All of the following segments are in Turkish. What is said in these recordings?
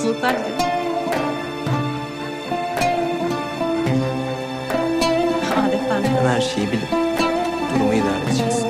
Mutluluklar dilerim. Adetten Sen her şeyi bilip durumu idare edeceksin.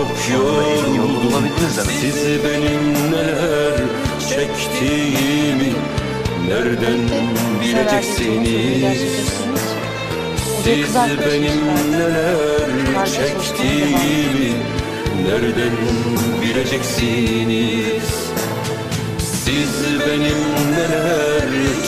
çok yoruldum. bulabildiniz demek. Siz benim neler çektiğimi nereden bileceksiniz? Siz benim neler çektiğimi nereden bileceksiniz? Siz benim neler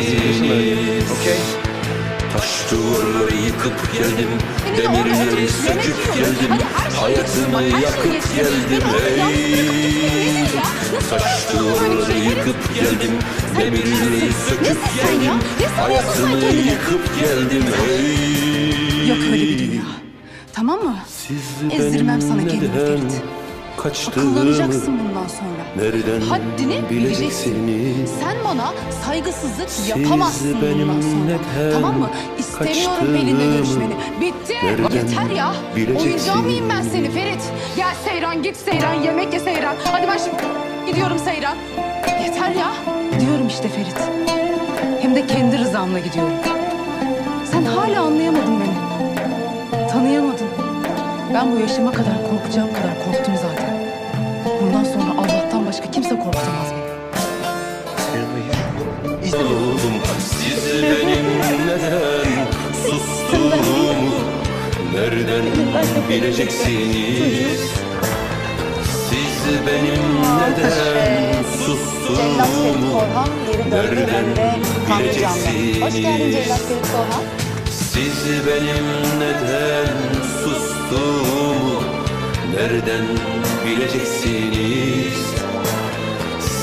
Okey. Taş duvarları yıkıp geldim Demirleri söküp geldim. Hayatımı yakıp geldim. Hey Taş duvarları yıkıp geldim Demirleri söküp geldim. Hayatımı yıkıp geldim. Hey Yok öyle bir dünya. Tamam mı? Ezdirmem sana kendimi Ferit. Kaçtığımı Akıllanacaksın bundan sonra. Nereden Haddini bileceksin. bileceksiniz? Sen bana saygısızlık Siz yapamazsın benim bundan sonra. neden Tamam mı? İstemiyorum kaçtığımı Pelin'le görüşmeni. Bitti. nereden Yeter ya. bileceksin? Oyuncağı mıyım ben seni Ferit? Gel Seyran git Seyran yemek ye Seyran. Hadi ben şimdi gidiyorum Seyran. Yeter ya. Gidiyorum işte Ferit. Hem de kendi rızamla gidiyorum. Sen hala anlayamadın beni. Tanıyamadın. Ben bu yaşıma kadar korkacağım kadar korktum zaten. Kimse korkutamaz beni. Oldum siz benim neden sustuğumu nereden bileceksiniz? Siz benim neden sustuğumu nereden bileceksiniz? Siz benim neden sustuğumu nereden bileceksiniz?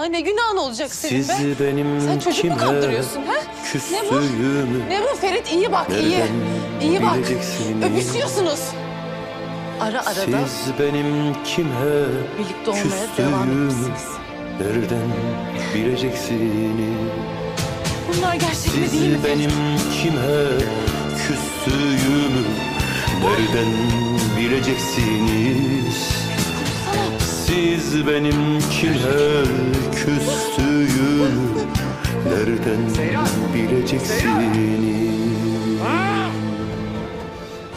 Daha ne günahın olacak senin be? benim Sen çocuk mu kandırıyorsun ha? Ne bu? küstüğümü Ne bu Ferit? İyi bak, iyi. Nereden İyi bak. bileceksiniz? Öpüşüyorsunuz. Ara ara da Siz benim kime birlikte olmaya devam küstüğümü etmişsiniz. nereden bileceksiniz? Bunlar gerçek mi değil mi Siz benim kime küstüğümü nereden bileceksiniz? Sana Siz benim kime küstüğümü nereden bileceksiniz?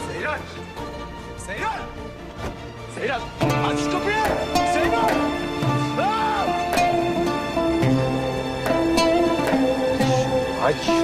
Seyran! Seyran! Seyran! Aç şu kapıyı! Seyran! Aç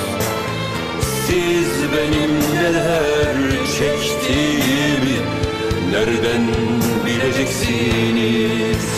Benim neler çektiğimi nereden bileceksiniz?